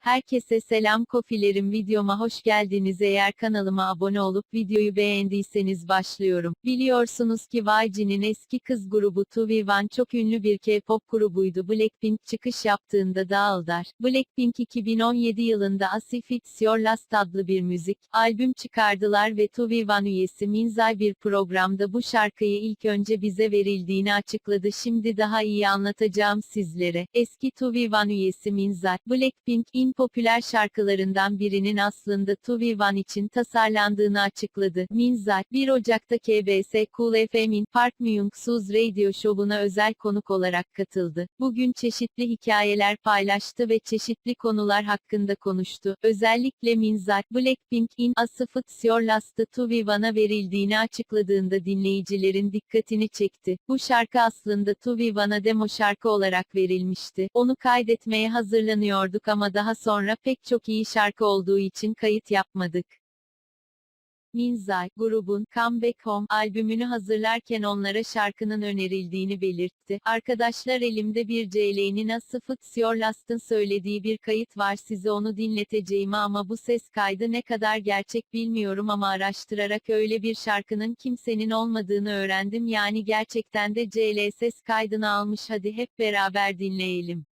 Herkese selam kofilerim videoma hoş geldiniz eğer kanalıma abone olup videoyu beğendiyseniz başlıyorum. Biliyorsunuz ki YG'nin eski kız grubu 2V1 çok ünlü bir K-pop grubuydu Blackpink çıkış yaptığında dağıldılar. Blackpink 2017 yılında As If It's Your Last adlı bir müzik albüm çıkardılar ve 2V1 üyesi Minzai bir programda bu şarkıyı ilk önce bize verildiğini açıkladı şimdi daha iyi anlatacağım sizlere. Eski 2V1 üyesi Minzai, Blackpink'in popüler şarkılarından birinin aslında 2V1 için tasarlandığını açıkladı. Minzai, 1 Ocak'ta KBS Cool FM'in Park Myung-soo's Radio Show'una özel konuk olarak katıldı. Bugün çeşitli hikayeler paylaştı ve çeşitli konular hakkında konuştu. Özellikle Minzai, Blackpink'in As If It's Your Last'ı 2V1'a verildiğini açıkladığında dinleyicilerin dikkatini çekti. Bu şarkı aslında 2V1'a demo şarkı olarak verilmişti. Onu kaydetmeye hazırlanıyorduk ama daha sonra pek çok iyi şarkı olduğu için kayıt yapmadık. Minzai, grubun Come Back Home albümünü hazırlarken onlara şarkının önerildiğini belirtti. Arkadaşlar elimde bir CL'nin As If It's Your Last'ın söylediği bir kayıt var size onu dinleteceğim ama bu ses kaydı ne kadar gerçek bilmiyorum ama araştırarak öyle bir şarkının kimsenin olmadığını öğrendim yani gerçekten de CL ses kaydını almış hadi hep beraber dinleyelim.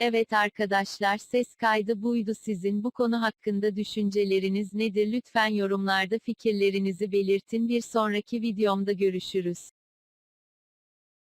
Evet arkadaşlar ses kaydı buydu sizin. Bu konu hakkında düşünceleriniz nedir? Lütfen yorumlarda fikirlerinizi belirtin. Bir sonraki videomda görüşürüz.